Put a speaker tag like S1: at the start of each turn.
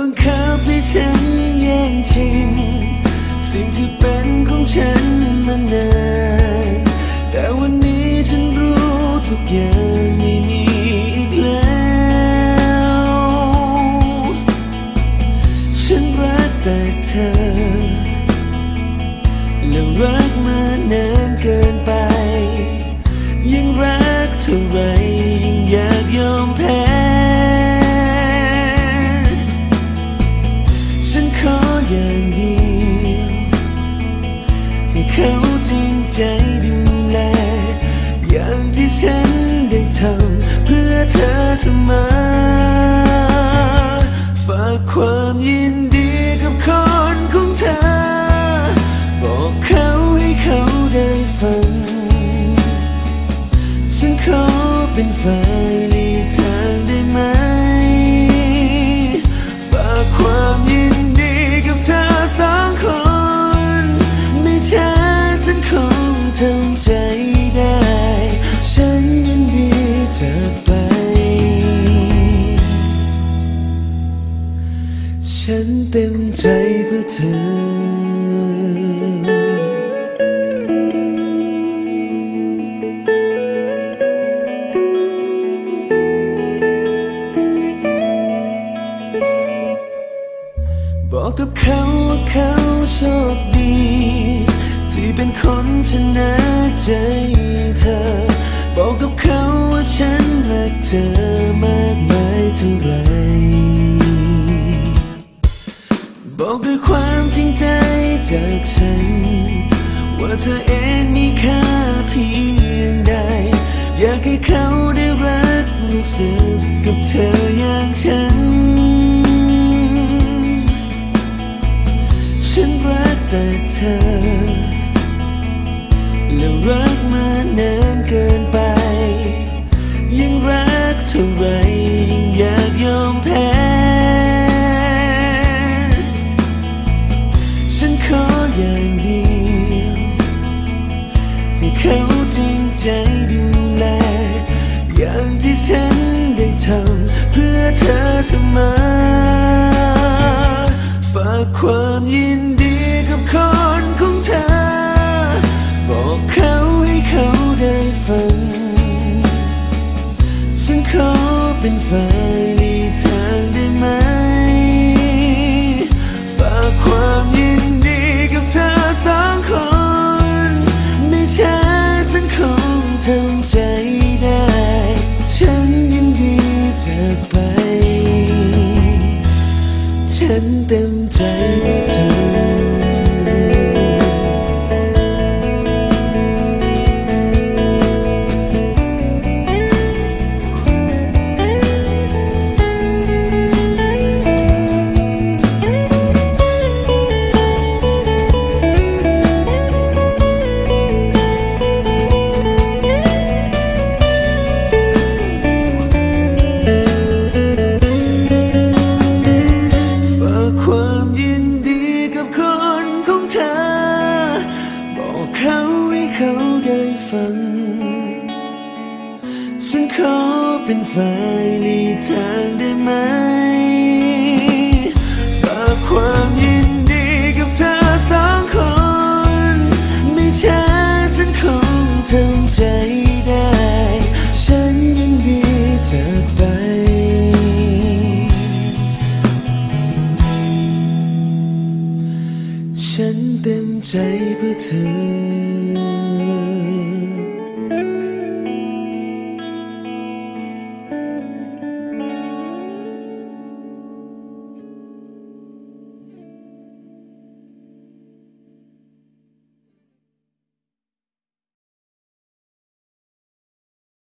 S1: บังคับให้ฉันแย่งชิง สิ่งที่เป็นของฉันมานาน แต่วันนี้ฉันรู้ทุกอย่างไม่มีอีกแล้ว ฉันรักแต่เธอ แล้วรักมานาน ฉันขออย่างเดียวให้เขาจริงใจดูแลอย่างที่ฉัน เต็มใจเพื่อเธอ บอกกับเขาว่าเขาโชคดี ที่เป็นคนชนะใจเธอ บอกกับเขาว่าฉันรักเธอมากมายเท่าไหร บอกด้วยความจริงใจจากฉัน ว่าเธอเองมีค่าเพียงใด อยากให้เขาได้รักรู้สึกกับเธออย่างฉัน ฉันรักแต่เธอ แล้วรักมานานเกินไปยิ่งรักเท่าไร เสมอ ฝากความยินดีกับคนของเธอ บอกเขาให้เขาได้ฟัง ฉันขอเป็นแฟน ฉันเต็มใจเธอ ฉันขอเป็นฝ่ายหลีกทางได้ไหมฝากความยินดีกับเธอสองคน ไม่ช้าฉันคงทำใจได้ ฉันยินดีจากไปฉันเต็มใจเพื่อเธอ